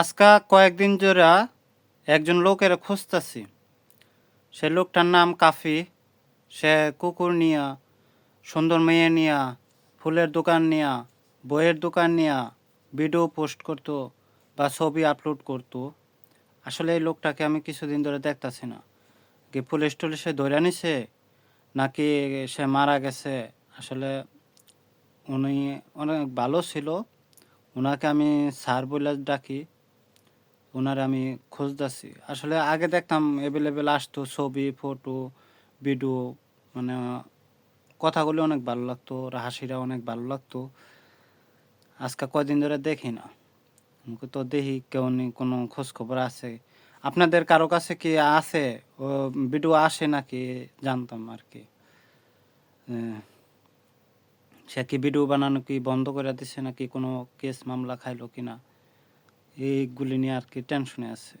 আজকা কয়েকদিন ধরে একজন লোকের খুঁজতেছি। সে লোকটার নাম কাফি। সে কুকুর নিয়া, সুন্দর মেয়ে নিয়া, ফুলের দোকান নিয়া, বইয়ের দোকান নিয়া ভিডিও পোস্ট করতো বা ছবি আপলোড করতো। আসলে এই লোকটাকে আমি কিছুদিন ধরে দেখতাছি না। কি পুলিশ টুলিশে ধরে নিছে? নাকি সে মারা গেছে? আসলে উনি অনেক ভালো ছিল। ওনাকে আমি স্যার বলে ডাকি। ওনার আমি খুঁজতেছি। আসলে আগে দেখতাম অ্যাভেলেবেল আসতো ছবি ফটো ভিডিও মানে কথাগুলি অনেক ভালো লাগতো ওর হাসিটা অনেক ভালো লাগতো। আজকে কয়দিন ধরে দেখি না। তো দেখি কেউ কোনো খোঁজ খবর আছে। আপনাদের কারও কাছে কি আছে? ও ভিডিও আসে নাকি? জানতাম আর কি। সে কি ভিডিও বানানো কি বন্ধ করে দিছে নাকি কোনো কেস মামলা খাইলো কিনা? এইগুলি নিয়ে আর কি টেনশনে আছে।